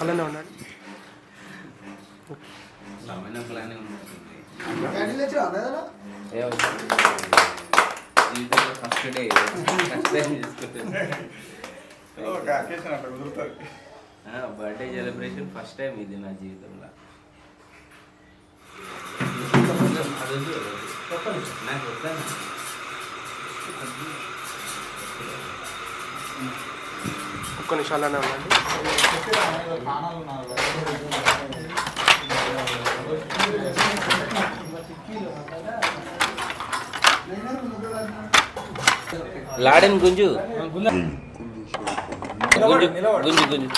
అలానే ఉండండి first day first birthday celebration first time ఇది నా జీవితంలో నాకు వద్దాను ఒక్క నిమిషం అలానే ఉండండి. లాడెన్ గుంజు. గుంజు గుంజు గుంజు.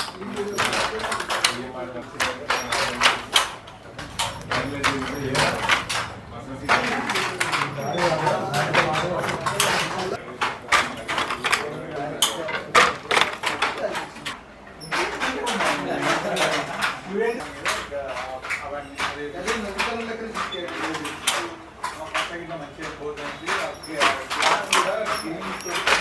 chegou na vila, que é a casa quinta.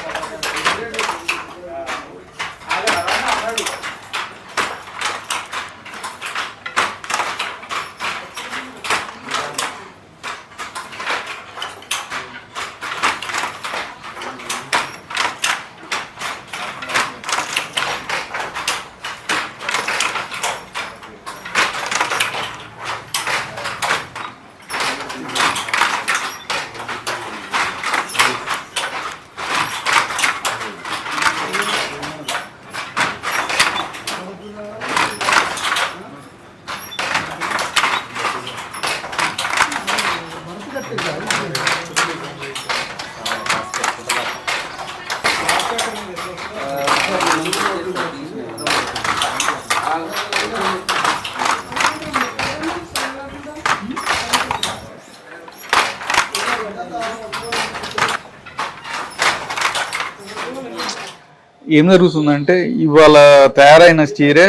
ఏం జరుగుతుందంటే ఇవాళ తయారైన చీరే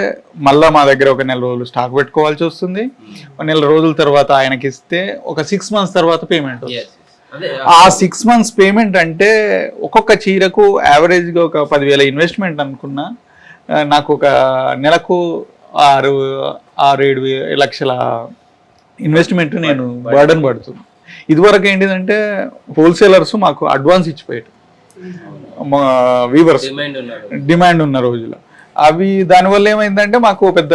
మళ్ళా మా దగ్గర ఒక నెల రోజులు స్టాక్ పెట్టుకోవాల్సి వస్తుంది. ఒక నెల రోజుల తర్వాత ఆయనకి ఇస్తే ఒక సిక్స్ మంత్స్ తర్వాత పేమెంట్ ఆ సిక్స్ మంత్స్ పేమెంట్ అంటే ఒక్కొక్క చీరకు యావరేజ్గా ఒక పదివేల ఇన్వెస్ట్మెంట్ అనుకున్నా నాకు ఒక నెలకు ఆరు ఆరు ఏడు లక్షల ఇన్వెస్ట్మెంట్ నేను బర్డన్ పడుతుంది ఇదివరకు ఏంటిదంటే హోల్సేలర్స్ మాకు అడ్వాన్స్ ఇచ్చిపోయారు మా వీవర్స్ డిమాండ్ ఉన్న రోజులు. అవి దానివల్ల ఏమైందంటే మాకు పెద్ద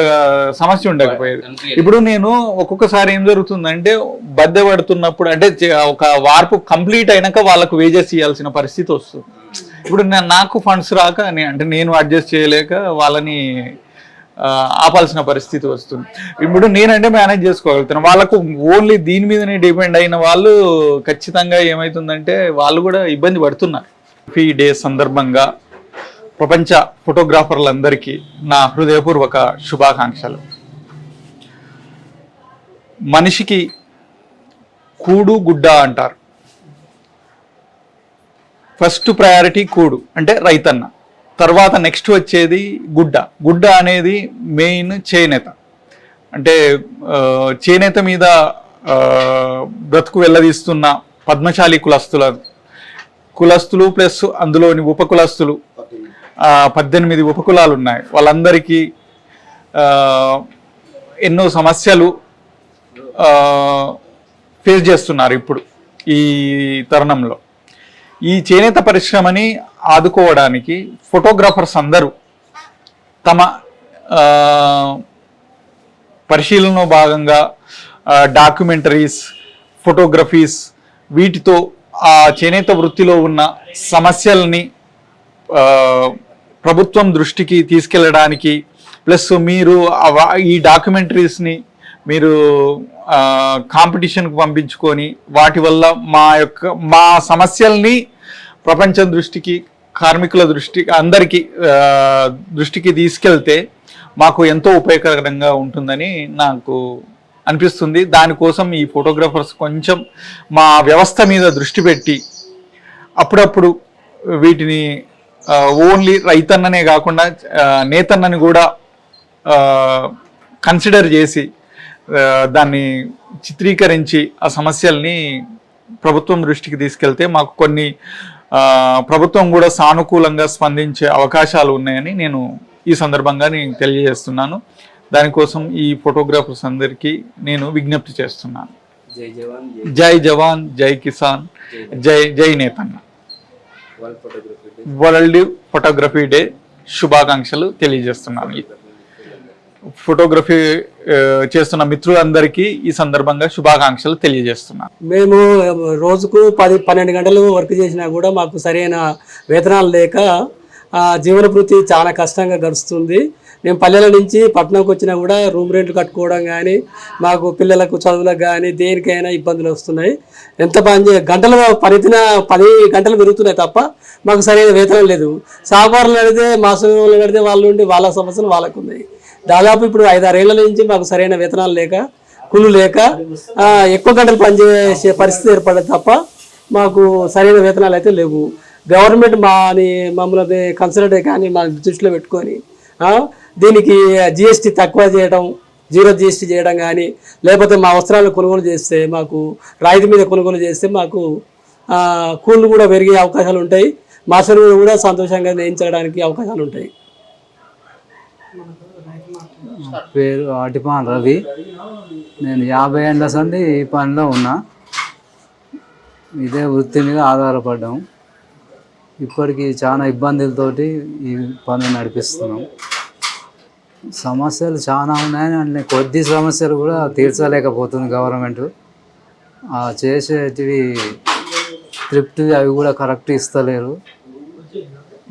సమస్య ఉండకపోయేది. ఇప్పుడు నేను ఒక్కొక్కసారి ఏం జరుగుతుందంటే బద్దె పడుతున్నప్పుడు అంటే ఒక వార్పు కంప్లీట్ అయినాక వాళ్ళకు వేజెస్ ఇవ్వాల్సిన పరిస్థితి వస్తుంది. ఇప్పుడు నాకు ఫండ్స్ రాక అంటే నేను అడ్జస్ట్ చేయలేక వాళ్ళని ఆపాల్సిన పరిస్థితి వస్తుంది. ఇప్పుడు నేనంటే మేనేజ్ చేసుకోగలుగుతాను వాళ్ళకు ఓన్లీ దీని మీదనే డిపెండ్ అయిన వాళ్ళు ఖచ్చితంగా ఏమవుతుందంటే వాళ్ళు కూడా ఇబ్బంది పడుతున్నారు. ఫీ డే సందర్భంగా ప్రపంచ ఫోటోగ్రాఫర్లందరికీ నా హృదయపూర్వక శుభాకాంక్షలు. మనిషికి కూడు గుడ్డ అంటారు. ఫస్ట్ ప్రయారిటీ కూడు అంటే రైతన్న. తర్వాత నెక్స్ట్ వచ్చేది గుడ్డ. గుడ్డ అనేది మెయిన్ చేనేత. అంటే చేనేత మీద బ్రతుకు వెళ్ళదీస్తున్న పద్మశాలి కులస్తుల కులస్తులు ప్లస్ అందులోని ఉపకులస్తులు. పద్దెనిమిది ఉపకులాలు ఉన్నాయి వాళ్ళందరికీ ఎన్నో సమస్యలు ఫేస్ చేస్తున్నారు ఇప్పుడు ఈ తరుణంలో. ఈ చేనేత పరిశ్రమని ఆదుకోవడానికి ఫోటోగ్రాఫర్స్ అందరూ తమ పరిశీలనలో భాగంగా డాక్యుమెంటరీస్ ఫోటోగ్రఫీస్ వీటితో ఆ చేనేత వృత్తిలో ఉన్న సమస్యల్ని ప్రభుత్వం దృష్టికి తీసుకెళ్ళడానికి ప్లస్ మీరు ఈ డాక్యుమెంటరీస్ని మీరు కాంపిటీషన్కు పంపించుకొని వాటి వల్ల మా యొక్క మా సమస్యల్ని ప్రపంచం దృష్టికి కార్మికుల దృష్టికి అందరికీ దృష్టికి తీసుకెళ్తే మాకు ఎంతో ఉపయోగకరంగా ఉంటుందని నాకు అనిపిస్తుంది. దానికోసం ఈ ఫోటోగ్రాఫర్స్ కొంచెం మా వ్యవస్థ మీద దృష్టి పెట్టి అప్పుడప్పుడు వీటిని ఓన్లీ రైతన్ననే కాకుండా నేతన్నని కూడా కన్సిడర్ చేసి దాన్ని చిత్రీకరించి ఆ సమస్యల్ని ప్రభుత్వం దృష్టికి తీసుకెళ్తే మాకు కొన్ని ప్రభుత్వం కూడా సానుకూలంగా స్పందించే అవకాశాలు ఉన్నాయని నేను ఈ సందర్భంగా నేను తెలియజేస్తున్నాను. దానికోసం ఈ ఫోటోగ్రాఫర్స్ అందరికీ నేను విజ్ఞప్తి చేస్తున్నాను. జై జవాన్ జై జై జవాన్ జై కిసాన్ జై జై నేతన్న. World photography day. శుభాకాంక్షలు తెలియజేస్తున్నాను. ఫోటోగ్రఫీ చేస్తున్న మిత్రులందరికీ ఈ సందర్భంగా శుభాకాంక్షలు తెలియజేస్తున్నాను. మేము రోజుకు పది పన్నెండు గంటలు వర్క్ చేసినా కూడా మాకు సరైన వేతనాలు లేక ఆ, జీవనభృతి చాలా కష్టంగా గడుస్తుంది. మేము పల్లెల నుంచి పట్టణంకి వచ్చినా కూడా రూమ్ రెంట్లు కట్టుకోవడం కానీ మాకు పిల్లలకు చదువులకు కానీ దేనికైనా ఇబ్బందులు వస్తున్నాయి. ఎంత పని చే- గంటలు పరిధిన పది గంటలు పెరుగుతున్నాయి తప్ప మాకు సరైన వేతనం లేదు. సాగుబారులు అడిగితే సమయంలో అడిగితే వాళ్ళు ఉండి వాళ్ళ సమస్యలు వాళ్ళకు ఉన్నాయి దాదాపు ఇప్పుడు ఐదారేళ్ళ నుంచి మాకు సరైన వేతనాలు లేక కులు లేక ఎక్కువ గంటలు పనిచేసే పరిస్థితి ఏర్పడదు తప్ప మాకు సరైన వేతనాలు అయితే లేవు. గవర్నమెంట్ మాని మమ్మల్ని కన్సల్ట్ కానీ మా దృష్టిలో పెట్టుకొని దీనికి జిఎస్టీ తక్కువ చేయడం జీరో జిఎస్టీ చేయడం కానీ లేకపోతే మా వస్త్రాలు కొనుగోలు చేస్తే మాకు రాయితీ మీద కొనుగోలు చేస్తే మాకు కూళ్ళు కూడా పెరిగే అవకాశాలు ఉంటాయి. మాసలు కూడా సంతోషంగా నేయించడానికి అవకాశాలు ఉంటాయి. పేరు అటిపాన్ రవి. నేను యాభై ఏళ్ళ సంది ఈ పనిలో ఉన్నా. ఇదే వృత్తి మీద ఆధారపడ్డాము. ఇప్పటికి చాలా ఇబ్బందులతోటి ఈ పని నడిపిస్తున్నాం. సమస్యలు చాలా ఉన్నాయని అంటే కొద్ది సమస్యలు కూడా తీర్చలేకపోతుంది గవర్నమెంట్. ఆ చేసేటివి తృప్తి అవి కూడా కరెక్ట్ ఇస్తలేరు.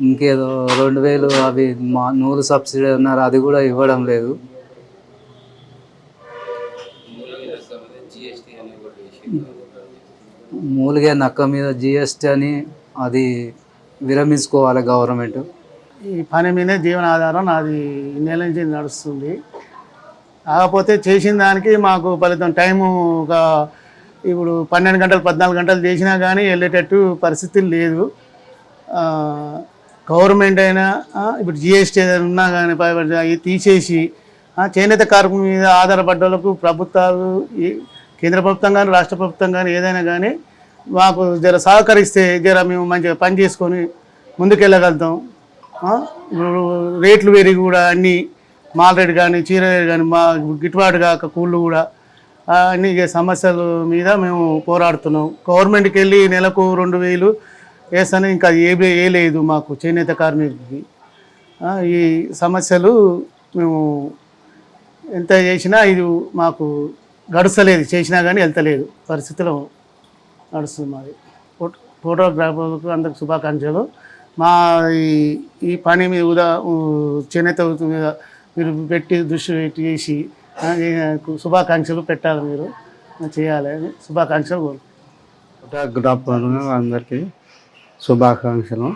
ఇంకేదో రెండు వేలు అవి మా నూలు సబ్సిడీ అన్నారు అది కూడా ఇవ్వడం లేదు. మూలిగే నక్క మీద జిఎస్టీ అని అది విరమించుకోవాలి గవర్నమెంట్. ఈ పని మీదే జీవనాధారం నాది నెల నుంచి నడుస్తుంది. కాకపోతే చేసిన దానికి మాకు ఫలితం టైము ఒక ఇప్పుడు పన్నెండు గంటలు పద్నాలుగు గంటలు చేసినా కానీ వెళ్ళేటట్టు పరిస్థితి లేదు. గవర్నమెంట్ అయినా ఇప్పుడు జిఎస్టీ ఏదైనా ఉన్నా కానీ అవి తీసేసి చేనేత కార్మికుల మీద ఆధారపడ్డ ప్రభుత్వాలు కేంద్ర ప్రభుత్వం కానీ రాష్ట్ర ప్రభుత్వం కానీ ఏదైనా కానీ మాకు జర సహకరిస్తే జర మేము మంచిగా పని చేసుకొని ముందుకెళ్ళగలుగుతాం. రేట్లు పెరిగి కూడా అన్నీ మాల్ కానీ చీర కానీ మా గిట్టుబాటు కాక కూళ్ళు కూడా అన్ని సమస్యల మీద మేము పోరాడుతున్నాం. గవర్నమెంట్కి వెళ్ళి నెలకు రెండు వేలు వేస్తాను ఇంకా ఏ ఏ లేదు మాకు చేనేత కార్మికుడికి ఈ సమస్యలు మేము ఎంత చేసినా ఇది మాకు గడుస్తలేదు చేసినా కానీ వెళ్తలేదు పరిస్థితిలో. నడుస్తుంది మాది. ఫోటో ఫోటోగ్రాఫర్లకు అందరికి శుభాకాంక్షలు. మా ఈ ఈ పని మీద ఉదా చేనేత మీద మీరు పెట్టి దృష్టి పెట్టి చేసి శుభాకాంక్షలు పెట్టాలి మీరు. చేయాలి. అని శుభాకాంక్షలు కోరు. ఫోటోగ్రాఫర్లు అందరికీ శుభాకాంక్షలు.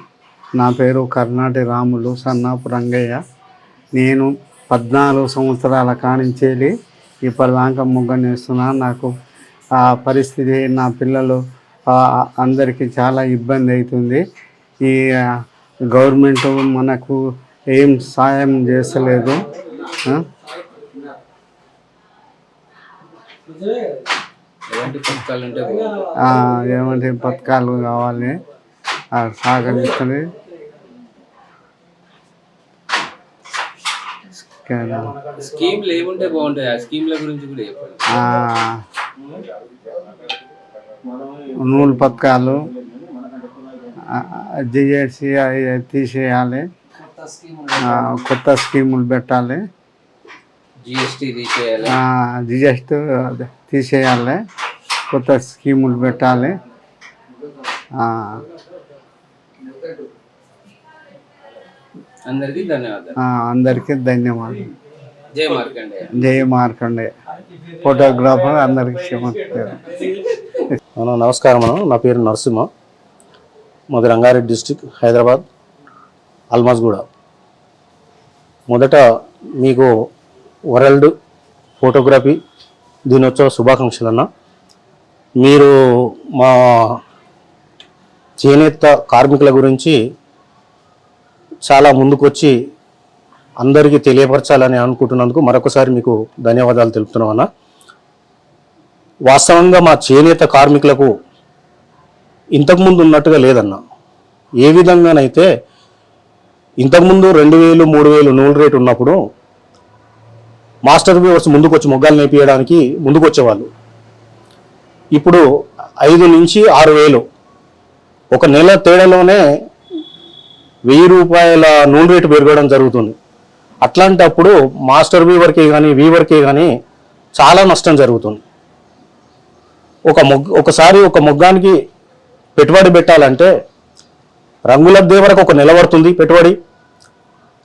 నా పేరు కర్ణాటి రాములు సన్నాపు రంగయ్య. నేను పద్నాలుగు సంవత్సరాల కానించేలి ఇప్పటిదాకా ముగ్గనేస్తున్నా. నాకు ఆ పరిస్థితి నా పిల్లలు అందరికీ చాలా ఇబ్బంది అవుతుంది. ఈ గవర్నమెంట్ మనకు ఏం సాయం? ఆ, ఏమంటే పథకాలు కావాలి. సహకరిస్తుంది ఇంకా, స్కీమ్లు ఏముంటే బాగుంటాయి. ఆ స్కీమ్ల గురించి కూడా చెప్పండి. నూలు పథకాలు జిఎస్సి తీసేయాలి. కొత్త స్కీములు పెట్టాలి. జిఎస్టీ తీసేయాలి. జిఎస్టి తీసేయాలి. కొత్త స్కీములు పెట్టాలి. అందరికీ ధన్యవాదాలు. అందరికీ ధన్యవాదాలు. జయ మార్కండే ఫోటోగ్రాఫర్ అందరికీ అన్న నమస్కారం నా పేరు నరసింహ. మాది రంగారెడ్డి డిస్టిక్ హైదరాబాద్ అల్మాజ్గూడ. మొదట మీకు వరల్డ్ ఫోటోగ్రఫీ దినోత్సవ శుభాకాంక్షలు అన్న. మీరు మా చేనేత కార్మికుల గురించి చాలా ముందుకొచ్చి అందరికీ తెలియపరచాలని అనుకుంటున్నందుకు మరొకసారి మీకు ధన్యవాదాలు తెలుపుతున్నాం అన్న. వాస్తవంగా మా చేనేత కార్మికులకు ఇంతకుముందు ఉన్నట్టుగా లేదన్న. ఏ విధంగానైతే ఇంతకుముందు రెండు వేలు మూడు వేలు నూలు రేటు ఉన్నప్పుడు మాస్టర్ వ్యూవర్స్ ముందుకు వచ్చి మొగ్గాలు నేర్పించడానికి ముందుకు వచ్చేవాళ్ళు ఇప్పుడు ఐదు నుంచి ఆరు వేలు. ఒక నెల తేడాలోనే వెయ్యి రూపాయల నూనె రేటు పెరగడం జరుగుతుంది. అట్లాంటప్పుడు మాస్టర్ వీవర్కి కానీ వీవర్కి కానీ చాలా నష్టం జరుగుతుంది. ఒక మొగ్గ ఒకసారి ఒక మొగ్గానికి పెట్టుబడి పెట్టాలంటే రంగులద్దే వరకు ఒక నెల పడుతుంది పెట్టుబడి.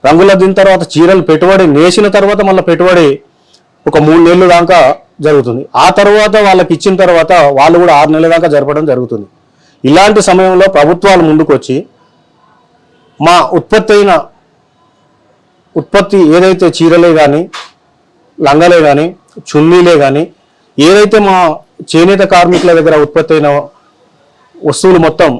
రంగులద్దిన తర్వాత చీరలు పెట్టుబడి నేసిన తర్వాత మళ్ళీ పెట్టుబడి ఒక మూడు నెలలు దాకా జరుగుతుంది. ఆ తర్వాత వాళ్ళకి ఇచ్చిన తర్వాత వాళ్ళు కూడా ఆరు నెలల దాకా జరపడం జరుగుతుంది. ఇలాంటి సమయంలో ప్రభుత్వాలు ముందుకొచ్చి మా ఉత్పత్తి అయిన ఉత్పత్తి ఏదైతే చీరలే కానీ లంగలే కానీ చున్నీలే కానీ ఏదైతే మా చేనేత కార్మికుల దగ్గర ఉత్పత్తి అయిన వస్తువులు మొత్తం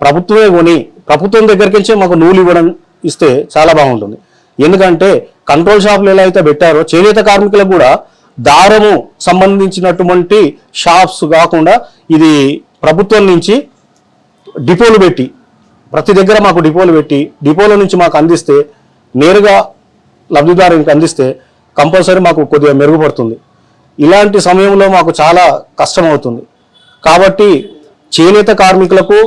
ప్రభుత్వమే కొని ప్రభుత్వం దగ్గరికి వచ్చి మాకు నూలు ఇవ్వడం ఇస్తే చాలా బాగుంటుంది. ఎందుకంటే కంట్రోల్ షాపులు ఎలా అయితే పెట్టారో చేనేత కార్మికులకు కూడా దారము సంబంధించినటువంటి షాప్స్ కాకుండా ఇది ప్రభుత్వం నుంచి డిపోలు పెట్టి ప్రతి దగ్గర మాకు డిపోలు పెట్టి డిపోల నుంచి మాకు అందిస్తే నేరుగా లబ్ధిదారునికి అందిస్తే కంపల్సరీ మాకు కొద్దిగా మెరుగుపడుతుంది. ఇలాంటి సమయంలో మాకు చాలా కష్టం అవుతుంది కాబట్టి చేనేత కార్మికులకు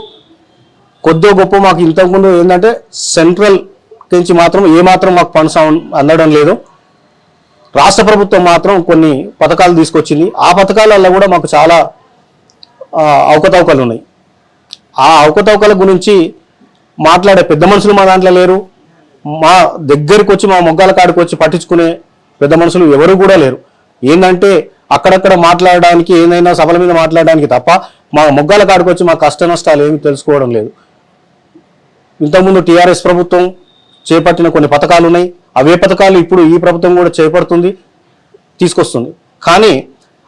కొద్దో గొప్ప మాకు ఇంతకుముందు ఏంటంటే సెంట్రల్ నుంచి మాత్రం ఏమాత్రం మాకు ఫండ్స్ అందడం లేదు. రాష్ట్ర ప్రభుత్వం మాత్రం కొన్ని పథకాలు తీసుకొచ్చింది. ఆ పథకాలలో కూడా మాకు చాలా అవకతవకలు ఉన్నాయి. ఆ అవకతవకల గురించి మాట్లాడే పెద్ద మనుషులు మా దాంట్లో లేరు. మా దగ్గరికి వచ్చి మా మొగ్గాల కాడికి వచ్చి పట్టించుకునే పెద్ద మనుషులు ఎవరు కూడా లేరు. ఏంటంటే అక్కడక్కడ మాట్లాడడానికి ఏదైనా సభల మీద మాట్లాడడానికి తప్ప మా మొగ్గాల కాడికి వచ్చి మా కష్ట నష్టాలు ఏమి తెలుసుకోవడం లేదు. ఇంతకుముందు టీఆర్ఎస్ ప్రభుత్వం చేపట్టిన కొన్ని పథకాలు ఉన్నాయి. అవే పథకాలు ఇప్పుడు ఈ ప్రభుత్వం కూడా చేపడుతుంది తీసుకొస్తుంది. కానీ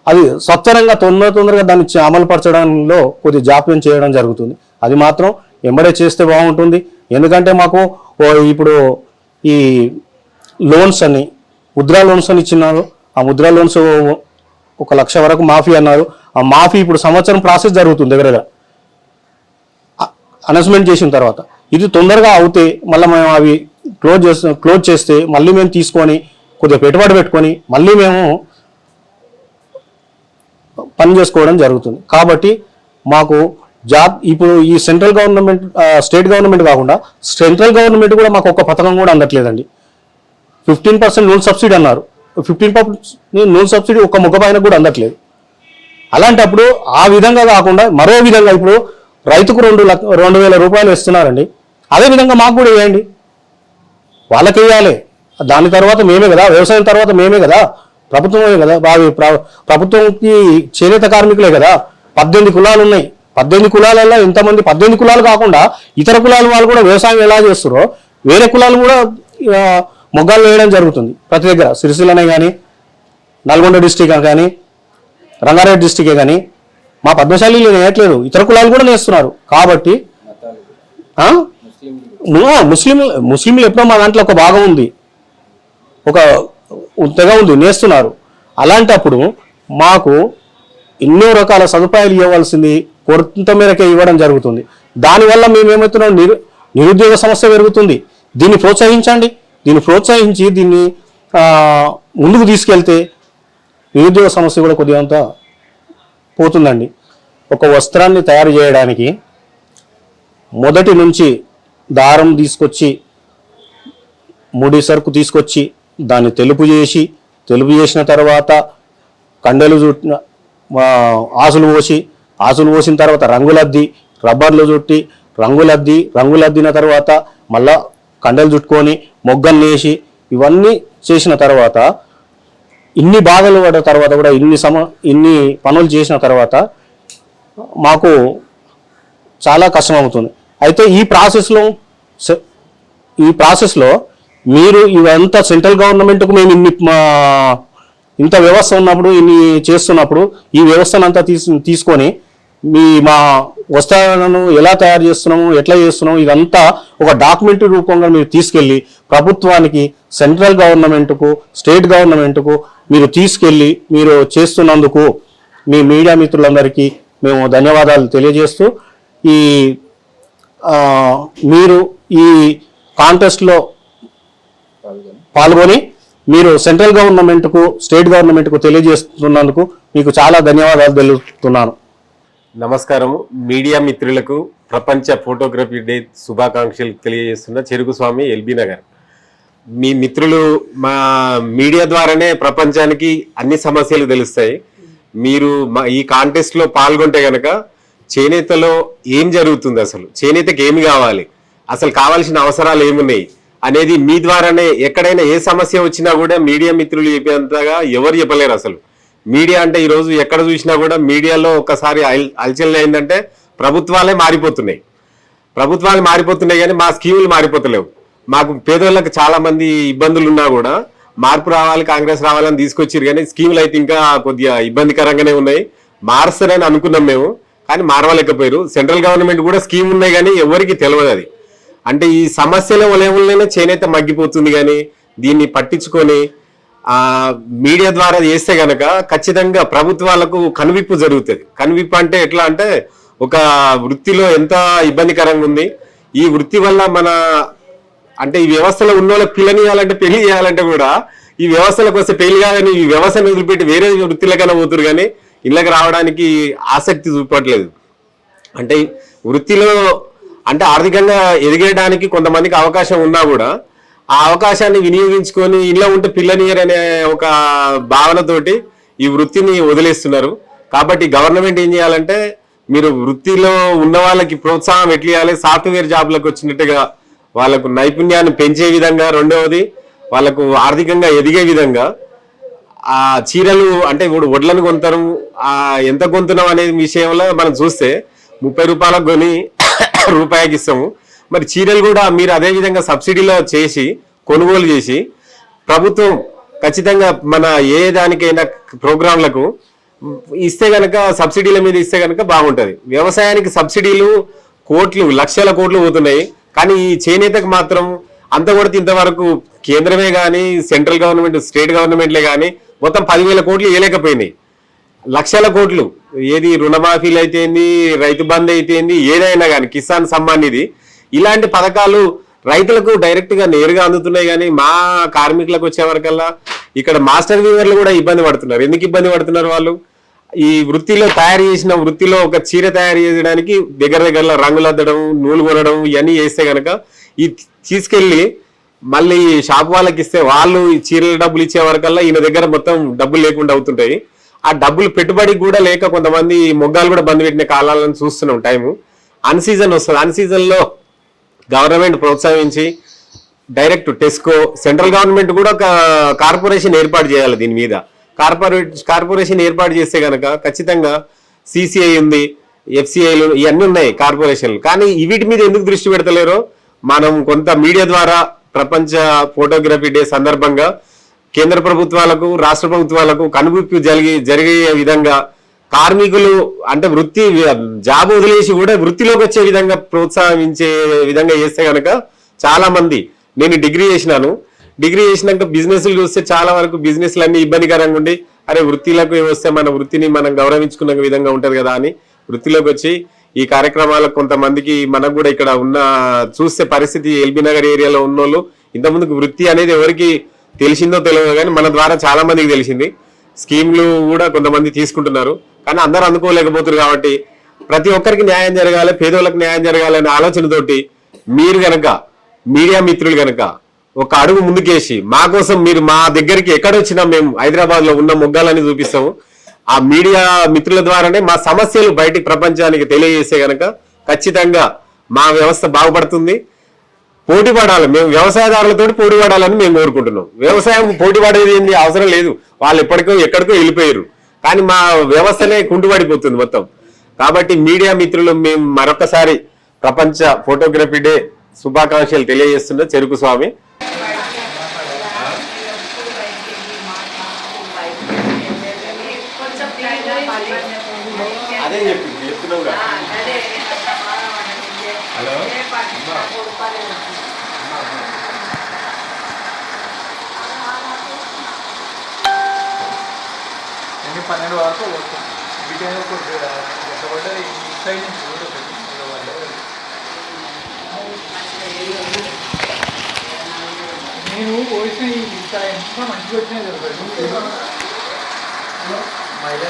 అది సత్వరంగా తొందర తొందరగా దాన్ని అమలుపరచడంలో కొద్ది జాప్యం చేయడం జరుగుతుంది. అది మాత్రం ఎంబడే చేస్తే బాగుంటుంది. ఎందుకంటే మాకు ఓ ఇప్పుడు ఈ లోన్స్ అని ముద్రా లోన్స్ అని ఇచ్చినారు. ఆ ముద్రా లోన్స్ ఒక లక్ష వరకు మాఫీ అన్నారు. ఆ మాఫీ ఇప్పుడు సంవత్సరం ప్రాసెస్ జరుగుతుంది దగ్గర దగ్గర. అనౌన్స్మెంట్ చేసిన తర్వాత. ఇది తొందరగా అవుతే మళ్ళీ మేము అవి క్లోజ్ చేస్తే క్లోజ్ చేస్తే మళ్ళీ మేము తీసుకొని కొద్దిగా పెట్టుబడి పెట్టుకొని మళ్ళీ మేము పని చేసుకోవడం జరుగుతుంది. కాబట్టి మాకు జాబ్ ఇప్పుడు ఈ సెంట్రల్ గవర్నమెంట్ స్టేట్ గవర్నమెంట్ కాకుండా సెంట్రల్ గవర్నమెంట్ కూడా మాకు ఒక పథకం కూడా అందట్లేదండి. ఫిఫ్టీన్ పర్సెంట్ లోన్ సబ్సిడీ అన్నారు. ఫిఫ్టీన్ పర్సెంట్ లోన్ సబ్సిడీ ఒక ముఖ పైన కూడా అందట్లేదు. అలాంటప్పుడు ఆ విధంగా కాకుండా మరో విధంగా ఇప్పుడు రైతుకు రెండు రెండు వేల రూపాయలు ఇస్తున్నారండి. అదే విధంగా మాకు కూడా వేయండి వాళ్ళకి వేయాలి దాని తర్వాత మేమే కదా వ్యవసాయం తర్వాత మేమే కదా ప్రభుత్వమే కదా ప్ర- ప్రభుత్వంకి చేనేత కార్మికులే కదా. పద్దెనిమిది కులాలు ఉన్నాయి. పద్దెనిమిది కులాలలో ఇంతమంది పద్దెనిమిది కులాలు కాకుండా ఇతర కులాల వాళ్ళు కూడా వ్యవసాయం ఎలా చేస్తారో వేరే కులాలు కూడా మొగ్గాలు వేయడం జరుగుతుంది. ప్రతి దగ్గర సిరిసిల్లనే కానీ నల్గొండ డిస్టిక్ కానీ రంగారెడ్డి డిస్టికే కానీ మా పద్మశాలి వేయట్లేదు. ఇతర కులాలు కూడా నేస్తున్నారు కాబట్టి ముస్లిం ముస్లింలు ఎప్పుడో మా దాంట్లో ఒక భాగం ఉంది. ఒక తెగ ఉంది నేస్తున్నారు. అలాంటప్పుడు మాకు ఎన్నో రకాల సదుపాయాలు ఇవ్వవలసింది కొంత మేరకే ఇవ్వడం జరుగుతుంది. దానివల్ల మేము ఏమవుతున్నాం నిరు నిరుద్యోగ సమస్య పెరుగుతుంది. దీన్ని ప్రోత్సహించండి. దీన్ని ప్రోత్సహించి దీన్ని ముందుకు తీసుకెళ్తే నిరుద్యోగ సమస్య కూడా కొద్దిగా పోతుందండి. ఒక వస్త్రాన్ని తయారు చేయడానికి మొదటి నుంచి దారం తీసుకొచ్చి ముడి సరుకు తీసుకొచ్చి దాన్ని తెలుపు చేసి తెలుపు చేసిన తర్వాత కండెలు చుట్టిన ఆశలు ఆసులు పోసి ఆసులు పోసిన తర్వాత రంగులద్ది రబ్బర్లు చుట్టి రంగులద్ది రంగులద్దిన తర్వాత మళ్ళా కండలు చుట్టుకొని మొగ్గలు వేసి ఇవన్నీ చేసిన తర్వాత ఇన్ని బాధలు పడిన తర్వాత కూడా ఇన్ని సమ ఇన్ని పనులు చేసిన తర్వాత మాకు చాలా కష్టం అవుతుంది అయితే ఈ ప్రాసెస్లో ఈ ప్రాసెస్లో మీరు ఇవంతా సెంట్రల్ గవర్నమెంట్కు మేము ఇన్ని మా- ఇంత వ్యవస్థ ఉన్నప్పుడు ఇన్ని చేస్తున్నప్పుడు ఈ వ్యవస్థను అంతా తీసుకొని మీ మా వస్త్రాలను ఎలా తయారు చేస్తున్నాము ఎట్లా చేస్తున్నాము ఇదంతా ఒక డాక్యుమెంటరీ రూపంగా మీరు తీసుకెళ్ళి ప్రభుత్వానికి సెంట్రల్ గవర్నమెంట్కు స్టేట్ గవర్నమెంట్కు మీరు తీసుకెళ్ళి మీరు చేస్తున్నందుకు మీ మీడియా మిత్రులందరికీ మేము ధన్యవాదాలు తెలియజేస్తూ ఈ మీరు ఈ కాంటెస్ట్లో పాల్గొని మీరు సెంట్రల్ గవర్నమెంట్కు స్టేట్ గవర్నమెంట్కు తెలియజేస్తున్నందుకు మీకు చాలా ధన్యవాదాలు తెలుపుతున్నాను. నమస్కారం మీడియా మిత్రులకు ప్రపంచ ఫోటోగ్రఫీ డే శుభాకాంక్షలు తెలియజేస్తున్న చెరుకు స్వామి ఎల్బీ నగర్. మీ మిత్రులు మా మీడియా ద్వారానే ప్రపంచానికి అన్ని సమస్యలు తెలుస్తాయి. మీరు మా ఈ కాంటెస్ట్లో పాల్గొంటే కనుక చేనేతలో ఏం జరుగుతుంది అసలు? చేనేతకి ఏమి కావాలి? అసలు కావాల్సిన అవసరాలు ఏమున్నాయి? అనేది మీ ద్వారానే ఎక్కడైనా ఏ సమస్య వచ్చినా కూడా మీడియా మిత్రులు చెప్పేంతగా ఎవరు చెప్పలేరు అసలు. మీడియా అంటే ఈరోజు ఎక్కడ చూసినా కూడా మీడియాలో ఒకసారి అల్- అలచల్ అయిందంటే ప్రభుత్వాలే మారిపోతున్నాయి. ప్రభుత్వాలు మారిపోతున్నాయి కానీ మా స్కీములు మారిపోతలేవు. మాకు పేదోళ్ళకి చాలా మంది ఇబ్బందులు ఉన్నా కూడా మార్పు రావాలి కాంగ్రెస్ రావాలని తీసుకొచ్చారు కానీ స్కీములు అయితే ఇంకా కొద్దిగా ఇబ్బందికరంగానే ఉన్నాయి. మారుస్తారని అనుకున్నాం మేము కానీ మారవలేకపోయారు. సెంట్రల్ గవర్నమెంట్ కూడా స్కీమ్ ఉన్నాయి కానీ ఎవరికి తెలియదు అది. అంటే ఈ సమస్యల వలయంలోనే చేనేత మగ్గిపోతుంది కానీ దీన్ని పట్టించుకొని ఆ మీడియా ద్వారా చేస్తే గనక ఖచ్చితంగా ప్రభుత్వాలకు కనువిప్పు జరుగుతుంది. కనువిప్పు అంటే ఎట్లా అంటే ఒక వృత్తిలో ఎంత ఇబ్బందికరంగా ఉంది. ఈ వృత్తి వల్ల మన అంటే ఈ వ్యవస్థలో ఉన్న వాళ్ళకి పిల్లనియాలంటే పెళ్ళి చేయాలంటే కూడా ఈ వ్యవస్థలకు వస్తే పెళ్ళి కాదని ఈ వ్యవస్థను వదిలిపెట్టి వేరే వృత్తిలకైనా పోతురు కానీ ఇళ్ళకి రావడానికి ఆసక్తి చూపట్లేదు. అంటే వృత్తిలో అంటే ఆర్థికంగా ఎదిగేయడానికి కొంతమందికి అవకాశం ఉన్నా కూడా ఆ అవకాశాన్ని వినియోగించుకొని ఇంట్లో ఉంటే పిల్లనియర్ అనే ఒక భావనతోటి ఈ వృత్తిని వదిలేస్తున్నారు. కాబట్టి గవర్నమెంట్ ఏం చేయాలంటే మీరు వృత్తిలో ఉన్న వాళ్ళకి ప్రోత్సాహం ఎట్లా సాఫ్ట్వేర్ జాబ్లకు వచ్చినట్టుగా వాళ్ళకు నైపుణ్యాన్ని పెంచే విధంగా రెండవది వాళ్ళకు ఆర్థికంగా ఎదిగే విధంగా ఆ చీరలు అంటే ఇప్పుడు వడ్లను కొంటారు. ఆ ఎంత కొంటున్నాం అనే విషయంలో మనం చూస్తే ముప్పై రూపాయలకు కొని రూపాయికి ఇస్తాము. మరి చీరలు కూడా మీరు అదే విధంగా సబ్సిడీలో చేసి కొనుగోలు చేసి ప్రభుత్వం ఖచ్చితంగా మన ఏ దానికైనా ప్రోగ్రాంలకు ఇస్తే గనక సబ్సిడీల మీద ఇస్తే గనక బాగుంటుంది. వ్యవసాయానికి సబ్సిడీలు కోట్లు లక్షల కోట్లు పోతున్నాయి. కానీ ఈ చేనేతకు మాత్రం అంత కూడా ఇంతవరకు కేంద్రమే కానీ సెంట్రల్ గవర్నమెంట్ స్టేట్ గవర్నమెంట్లే కానీ మొత్తం పదివేల కోట్లు ఇవ్వలేకపోయినాయి లక్షల కోట్లు. ఏది రుణమాఫీలు అయితేంది రైతు బంద్ అయితేంది ఏదైనా కానీ కిసాన్ సమ్మాన్ ఇది ఇలాంటి పథకాలు రైతులకు డైరెక్ట్గా నేరుగా అందుతున్నాయి కానీ మా కార్మికులకు వచ్చేవరకల్లా ఇక్కడ మాస్టర్ వీవర్లు కూడా ఇబ్బంది పడుతున్నారు. ఎందుకు ఇబ్బంది పడుతున్నారు వాళ్ళు? ఈ వృత్తిలో తయారు చేసిన వృత్తిలో ఒక చీర తయారు చేయడానికి దగ్గర దగ్గరలో రంగులు అద్దడం నూలు కొనడం ఇవన్నీ చేస్తే కనుక ఈ తీసుకెళ్ళి మళ్ళీ షాప్ వాళ్ళకి ఇస్తే వాళ్ళు ఈ చీరల డబ్బులు ఇచ్చే వరకల్లా ఈయన దగ్గర మొత్తం డబ్బులు లేకుండా అవుతుంటాయి. ఆ డబ్బులు పెట్టుబడి కూడా లేక కొంతమంది మొగ్గాలు కూడా బంద్ పెట్టిన కాలాలను చూస్తున్నాం టైము. అన్ సీజన్ వస్తుంది. అన్ సీజన్లో గవర్నమెంట్ ప్రోత్సహించి డైరెక్ట్ టెస్కో సెంట్రల్ గవర్నమెంట్ కూడా కార్పొరేషన్ ఏర్పాటు చేయాలి దీని మీద. కార్పొరేట్ కార్పొరేషన్ ఏర్పాటు చేస్తే కనుక ఖచ్చితంగా సిసిఐ ఉంది ఎఫ్సిఐలు ఇవన్నీ ఉన్నాయి కార్పొరేషన్లు. కానీ వీటి మీద ఎందుకు దృష్టి పెడతలేరో మనం కొంత మీడియా ద్వారా ప్రపంచ ఫోటోగ్రఫీ డే సందర్భంగా కేంద్ర ప్రభుత్వాలకు రాష్ట్ర ప్రభుత్వాలకు కనువిప్పు జరిగి జరిగే విధంగా కార్మికులు అంటే వృత్తి జాబ్ వదిలేసి కూడా వృత్తిలోకి వచ్చే విధంగా ప్రోత్సహించే విధంగా చేస్తే కనుక చాలా మంది. నేను డిగ్రీ చేసినాను. డిగ్రీ చేసినాక బిజినెస్ చూస్తే చాలా వరకు బిజినెస్ అన్ని ఇబ్బందికరంగా ఉండి అరే వృత్తిలోకి వస్తే మన వృత్తిని మనం గౌరవించుకున్న విధంగా ఉంటది కదా అని వృత్తిలోకి వచ్చి ఈ కార్యక్రమాలకు కొంతమందికి మనకు కూడా ఇక్కడ ఉన్న చూస్తే పరిస్థితి ఎల్బీ నగర్ ఏరియాలో ఉన్నోళ్ళు ఇంతకుముందుకు వృత్తి అనేది ఎవరికి తెలిసిందో తెలియదు కానీ మన ద్వారా చాలా మందికి తెలిసింది. స్కీమ్లు కూడా కొంతమంది తీసుకుంటున్నారు. కానీ అందరూ అందుకోలేకపోతున్నారు కాబట్టి ప్రతి ఒక్కరికి న్యాయం జరగాలి పేదోళ్ళకి న్యాయం జరగాలి అనే ఆలోచనతోటి మీరు గనక మీడియా మిత్రులు గనక ఒక అడుగు ముందుకేసి మా కోసం మీరు మా దగ్గరికి ఎక్కడొచ్చినా మేము హైదరాబాద్లో ఉన్న మొగ్గాలని చూపిస్తాము. ఆ మీడియా మిత్రుల ద్వారానే మా సమస్యలు బయటికి ప్రపంచానికి తెలియజేస్తే గనక ఖచ్చితంగా మా వ్యవస్థ బాగుపడుతుంది. పోటీ పడాలి. మేము వ్యవసాయదారులతో పోటీ పడాలని మేము కోరుకుంటున్నాం. వ్యవసాయం పోటీ పడేది ఏంటి అవసరం లేదు. వాళ్ళు ఎప్పటికో ఎక్కడికో వెళ్ళిపోయారు. కానీ మా వ్యవస్థనే కుంటుపడిపోతుంది మొత్తం. కాబట్టి మీడియా మిత్రులు మేము మరొకసారి ప్రపంచ ఫోటోగ్రఫీ డే శుభాకాంక్షలు తెలియజేస్తున్న చెరుకు స్వామి. పన్నెండు వరకు వస్తుంది వీటిని ఒకటి ఈ సైడ్ నుంచి నేను పోసిన ఈ ఎంత మంచిగా వచ్చినాయి కదా మహిళ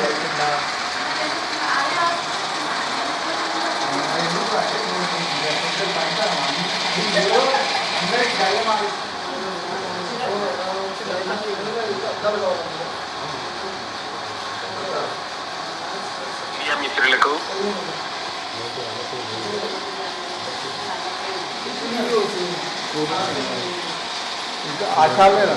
లేకుండా అందరికి ధైర్యం మిత్రులకు. మిత్రులకు ప్రపంచ ఆశాలేనా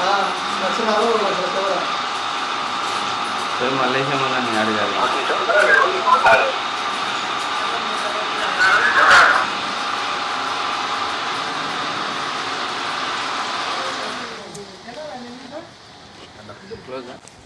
మీడియా మిత్రులకు ప్రపంచ మల్లేశం క్లోజ్